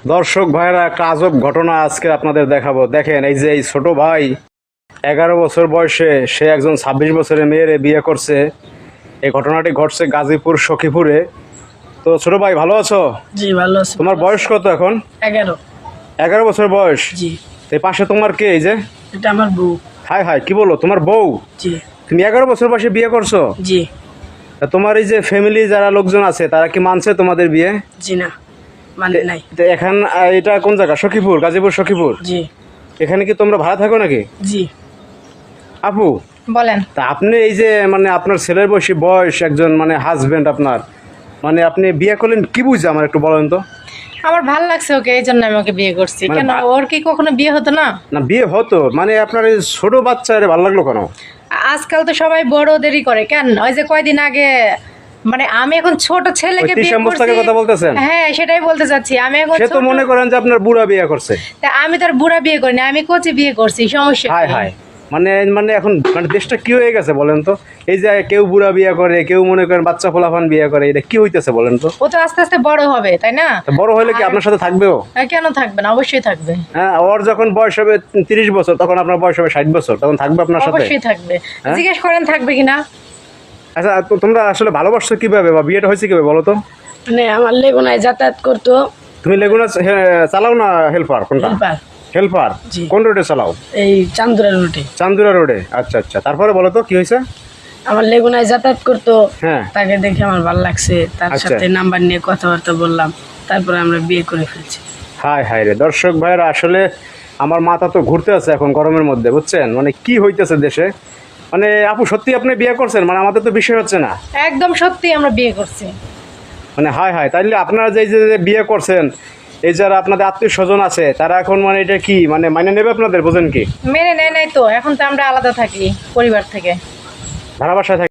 দর্শক ভাইরা একটা আজব ঘটনা আজকে আপনাদের দেখাবো। দেখেন এই যে এই ছোট ভাই এগারো বছর বয়সে সে একজন ছাব্বিশ বছরের মেয়েরে বিয়ে করছে। এই ঘটনাটি ঘটছে গাজীপুর সখীপুরে। তো ছোট ভাই ভালো আছো? জি ভালো আছি। তোমার বয়স কত এখন? এগারো। এগারো বছর বয়স? জি। এই পাশে তোমার কে এই যে? এটা আমার বউ। হাই হাই কি বলো তোমার বউ? জি। তুমি এগারো বছর বয়সে বিয়ে করছ? জি। তোমার এই যে ফ্যামিলি যারা লোকজন আছে তারা কি মানছে তোমাদের বিয়ে? জি না। মানে নাই। তো এখন এটা কোন জায়গা? সখীপুর গাজীপুর সখীপুর? জি। এখানে কি তোমরা ভাড়া থাকো নাকি? জি। আপু? বলেন। তা আপনি এই যে মানে আপনার ছেলের বয়সী বয়স একজন মানে হাজবেন্ড আপনার মানে আপনি বিয়ে করলেন কি বুঝছে আমার একটু বলেন তো? আমার ভালো লাগছে ওকে এই জন্য আমি ওকে বিয়ে করছি। মানে কেন ওর কি কখনো বিয়ে হতো না? না বিয়ে হতো। মানে আপনার এই ছোট বাচ্চারে ভালো লাগল কেন? আজকাল তো সবাই বড়দেরই করে। কেন? ওই যে কয়দিন আগে মানে আমি এখন ছোট ছেলেকে বিয়ে করছি। কথা বলতেছেন? হ্যাঁ সেটাই বলতে চাচ্ছি। আমি এখন সে তো মনে করেন যে আপনার বুড়া বিয়ে করছে। তা আমি তো আর বুড়া বিয়ে করিনি আমি কচি বিয়ে করছি সমস্যা হায় কি? হায় মানে মানে এখন মানে দেশটা কি হয়ে গেছে বলেন তো? এই যে কেউ বুড়া বিয়ে করে কেউ মনে করেন বাচ্চা ফোলাফান বিয়ে করে এটা কি হইতেছে বলেন তো? ও তো আস্তে আস্তে বড় হবে তাই না? তা বড় হলে কি আপনার সাথে থাকবেও? আর কেন থাকবে না? অবশ্যই থাকবে। হ্যাঁ ওর যখন বয়স হবে তিরিশ বছর তখন আপনার বয়স হবে ষাট বছর তখন থাকবে আপনার সাথে? অবশ্যই থাকবে। হ্যাঁ? জিজ্ঞেস করেন থাকবে কিনা? আচ্ছা তো তোমরা আসলে ভালোবাসছো কীভাবে বা বিয়েটা হয়েছে কীভাবে বলো তো? মানে আমার লেগুনায় যাতায়াত করতো। তুমি লেগুনা চালাও না হেল্পার? কোনটা? হেল্পার। কোন রোডে চালাও? এই চান্দুরা রুটে চান্দুরা রোডে আচ্ছা আচ্ছা। তারপরে বলো তো কি হয়েছে? আমার লেগুনায় যাতায়াত করতো। হ্যাঁ। তাকে দেখে আমার ভালো লাগছে। তার আচ্ছা। সাথে নাম্বার নিয়ে কথাবার্তা বললাম। তারপরে আমরা বিয়ে করে ফেলছি। হাই হাই রে। দর্শক ভাইরা আসলে আমার মাথা তো ঘুরতে আছে এখন গরমের মধ্যে বুঝছেন? মানে কি হইতেছে দেশে? মানে আপু সত্যি আপনি বিয়ে করছেন? মানে আমাদের তো বিষয় হচ্ছে না। একদম সত্যি আমরা বিয়ে করছি। মানে হাই হাই তাইলে আপনারা যে যে যে বিয়ে করছেন এই যারা আপনাদের আত্মীয় স্বজন আছে তারা এখন মানে এটা কি মানে মাইনে নেবে আপনাদের বোঝেন কি? মেনে নেয় নাই তো এখন তো আমরা আলাদা থাকি পরিবার থেকে। ভাড়া বাসায় থাকে।